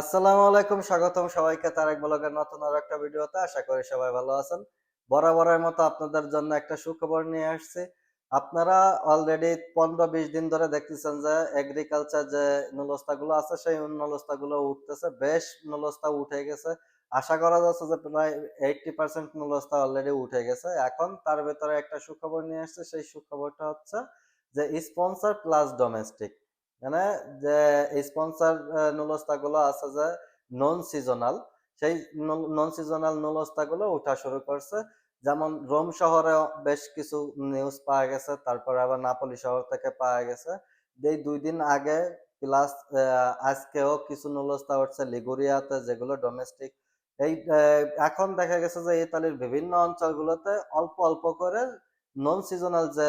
আসসালামু আলাইকুম, স্বাগতম সবাইকে তারেক ব্লগের নতুন আর একটা ভিডিওতে। আশা করি সবাই ভালো আছেন। বরাবরের মতো আপনাদের জন্য একটা সুখবর নিয়ে আসছি। আপনারা অলরেডি পনেরো বিশ দিন ধরে দেখতেছেন যে এগ্রিকালচার যে নুলস্তাগুলো আছে, সেই নুলস্তাগুলো উঠতেছে। বেশ নুলস্তা উঠে গেছে। আশা করা যাচ্ছে যে প্রায় এইটটি পার্সেন্ট নুলস্তা অলরেডি উঠে গেছে। এখন তার ভেতরে একটা সুখবর নিয়ে আসছে। সেই সুখবরটা হচ্ছে যে স্পন্সর প্লাস ডোমেস্টিক মানে যে স্পন্সর নুলস্তা গুলো আছে যে নন সিজনাল সেই নন সিজনাল নুলস্তা গুলো উঠা শুরু করছে। যেমন রোম শহরে বেশ কিছু নিউজ পাওয়া গেছে, তারপর আবার নাপলি শহর থেকে পাওয়া গেছে। এই দুই দিন আগে প্লাস আজকেও কিছু নুলস্তা উঠছে লিগুরিয়াতে, যেগুলো ডোমেস্টিক এই এখন দেখা গেছে যে ইতালির বিভিন্ন অঞ্চলগুলোতে অল্প অল্প করে নন সিজনাল যে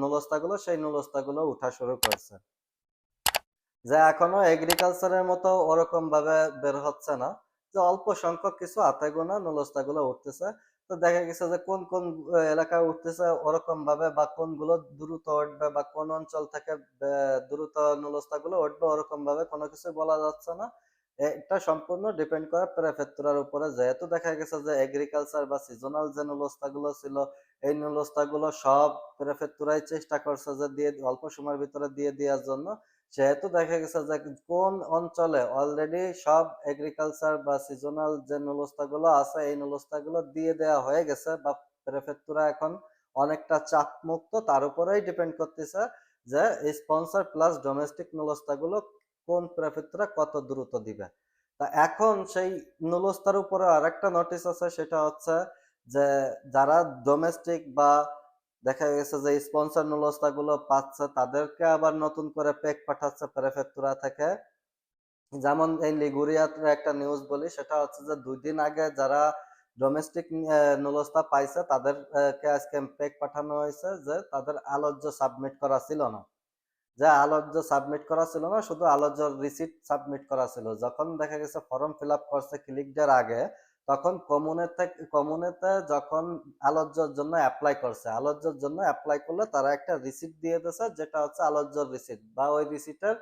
নুলস্তা গুলো সেই নুলস্তা গুলো উঠা শুরু করছে। যে এখনও এগ্রিকালচারের মতো ওরকম ভাবে বের হচ্ছে না। যে অল্প সংখ্যক কিছু হাতে গোনা নুলস্তা গুলো উঠতেছে। তো দেখা গেছে যে কোন কোন এলাকায় উঠতেছে ওরকম ভাবে বা কোনগুলো দ্রুত উঠবে বা কোন অঞ্চল থেকে দ্রুত নুলস্তা গুলো উঠবে ওরকম ভাবে কোনো কিছু বলা যাচ্ছে না। এটা সম্পূর্ণ ডিপেন্ড করে প্রেফেক্টুরার উপরে। যেহেতু দেখা গেছে যে এগ্রিকালচার বা সিজনাল যে নুলস্তা গুলো ছিল, এই নুলস্তা গুলো সব প্রেফেক্টুরাই চেষ্টা করছে যে দিয়ে, অল্প সময়ের ভিতরে দিয়ে দেওয়ার জন্য। সেহেতু দেখা গেছে যে কোন অঞ্চলে অলরেডি সব এগ্রিকালচার বা সিজনাল যে নুলস্তা গুলো আছে, এই নুলস্তা গুলো দিয়ে দেওয়া হয়ে গেছে বা প্রেফেক্টুরা এখন অনেকটা চাপ মুক্ত তার উপরেই ডিপেন্ড করতেছে যে স্পন্সর প্লাস ডোমেস্টিক নুলস্তা গুলো কোন প্রেফেক্টুরা কত দ্রুত দিবে। তা এখন সেই নুলস্তার উপরে আরেকটা নোটিশ আছে, সেটা হচ্ছে যে যারা ডোমেস্টিক বা দেখা গেছে যে স্পন্সরগুলো পাচ্ছে, তাদেরকে আবার নতুন করে পেক পাঠাচ্ছে প্রেফেক্টুরা থেকে। যেমন এই লিগুরিয়ার একটা নিউজ বলি, সেটা হচ্ছে যে দুই দিন আগে যারা ডোমেস্টিক নুলস্তা পাইছে, তাদেরকে আজকে পেক পাঠানো হয়েছে যে তাদের আলোচ্য সাবমিট করা ছিল না। যে আলোচ্য সাবমিট করা ছিল না, শুধু আলোচ্য রিসিট সাবমিট করা ছিল। যখন দেখা গেছে ফর্ম ফিল আপ করছে ক্লিক দেওয়ার আগে তখন কমুনে থেকে কমুনেতে যখন আলোচ্যর জন্য অ্যাপ্লাই করছে আলোচ্যর জন্য অ্যাপ্লাই করলে তারা একটা রিসিপ্ট দিয়ে দিয়েছে, যেটা হচ্ছে আলোচ্যর রিসিপ্ট বা ওই রিসিটের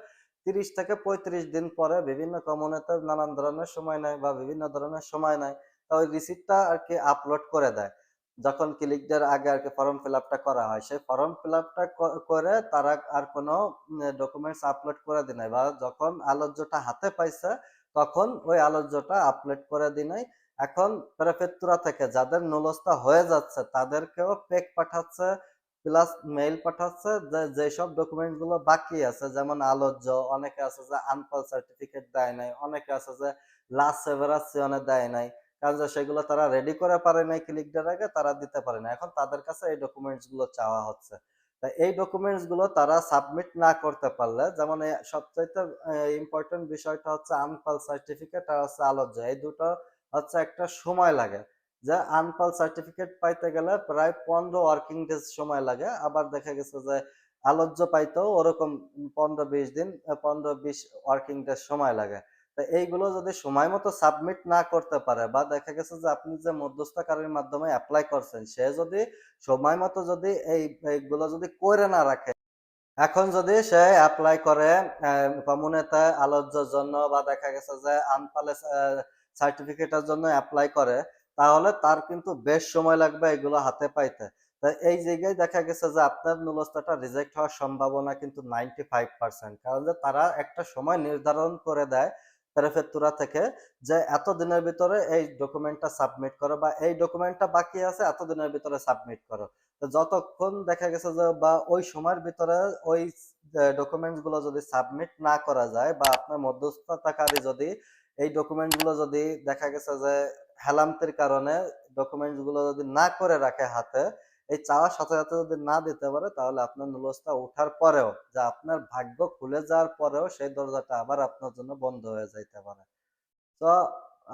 তিরিশ থেকে পঁয়ত্রিশ দিন পরে বিভিন্ন কমুনেতে নানান ধরনের সময় নেয় বা বিভিন্ন ধরনের সময় নেয়, তা ওই রিসিপ্টটা আর কি আপলোড করে দেয়। যখন ক্লিক দেওয়ার আগে আর কি ফর্ম ফিল আপটা করা হয়, সেই ফর্ম ফিল আপটা করে তারা আর কোনো ডকুমেন্টস আপলোড করে দিই নাই বা যখন আলোচ্যটা হাতে পাইছে, তখন ওই আলোচ্যটা আপলোড করে দিই নাই। এখন প্রেফেক্টুরা থেকে যাদের নুলস্তা হয়ে যাচ্ছে, তাদেরকেও পেক পাঠাচ্ছে প্লাস মেইল পাঠাচ্ছে, যে, যেসব ডকুমেন্টগুলো বাকি আছে, যেমন আলোচ্য, অনেকে আছে যে আনপাল সার্টিফিকেট দেয় নাই, অনেকে আছে যে লাস্ট সেভারাসিয়নে দেয় নাই, কারণ সেগুলো তারা রেডি করে পারে নাই ক্লিক দেওয়ার আগে, তারা দিতে পারে না এখন তাদের কাছে এই ডকুমেন্টসগুলো চাওয়া হচ্ছে। তা এই ডকুমেন্টসগুলো তারা সাবমিট না করতে পারলে, যেমন সবচাইতে ইম্পর্টেন্ট বিষয়টা হচ্ছে আনপাল সার্টিফিকেট আর হচ্ছে আলোচ্য, এই দুটো হচ্ছে একটা সময় লাগে। যে আনপাল সার্টিফিকেট পাইতে গেলে প্রায় পনেরো ওয়ার্কিং ডেজ সময় লাগে। আবার দেখা গেছে যে আলোচ্য পাইতেও ওরকম পনেরো বিশ দিন, পনেরো বিশ ওয়ার্কিং ডেজ সময় লাগে। তা এইগুলো যদি সময় মতো সাবমিট না করতে পারে বা দেখা গেছে যে আপনি যে মধ্যস্থকারীর মাধ্যমে অ্যাপ্লাই করছেন, সে যদি সময় মতো যদি এই, এইগুলো যদি করে না রাখে, এখন যদি সে অ্যাপ্লাই করে কমুনেতে আলোচ্যর জন্য বা দেখা গেছে যে আনপালে সার্টিফিকেটের জন্য অ্যাপ্লাই করে, তাহলে তার কিন্তু বেশ সময় লাগবে এগুলো হাতে পাইতে। তাই এই জায়গায় দেখা গেছে যে আপনার নুলস্তাটা রিজেক্ট হওয়ার সম্ভাবনা কিন্তু নাইনটি ফাইভ পার্সেন্ট কারণ যে তারা একটা সময় নির্ধারণ করে দেয় প্রেফেক্টুরা থেকে যে এত দিনের ভিতরে এই ডকুমেন্টটা সাবমিট করো বা এই ডকুমেন্টটা বাকি আছে এত দিনের ভিতরে সাবমিট করো। তো যতক্ষণ দেখা গেছে যে বা ওই সময়ের ভিতরে ওই ডকুমেন্টসগুলো যদি সাবমিট না করা যায় বা আপনার মধ্যস্থতাকারী যদি এই ডকুমেন্টগুলো যদি দেখা গেছে যে হেলামতির কারণে ডকুমেন্টসগুলো যদি না করে রাখে হাতে, এই চাওয়ার সাথে সাথে যদি না দিতে পারে, তাহলে আপনার নুলসটা ওঠার পরেও, যে আপনার ভাগ্য খুলে যাওয়ার পরেও সেই দরজাটা আবার আপনার জন্য বন্ধ হয়ে যাইতে পারে। তো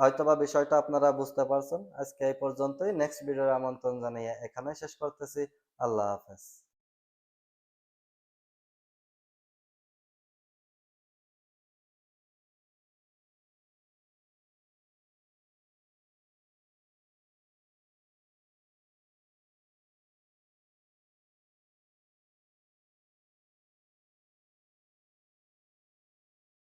হয়তোবা বিষয়টা আপনারা বুঝতে পারছেন। আজকে এই পর্যন্তই। নেক্সট ভিডিওর আমন্ত্রণ জানিয়ে এখানে শেষ করতেছি। আল্লাহ হাফেজ।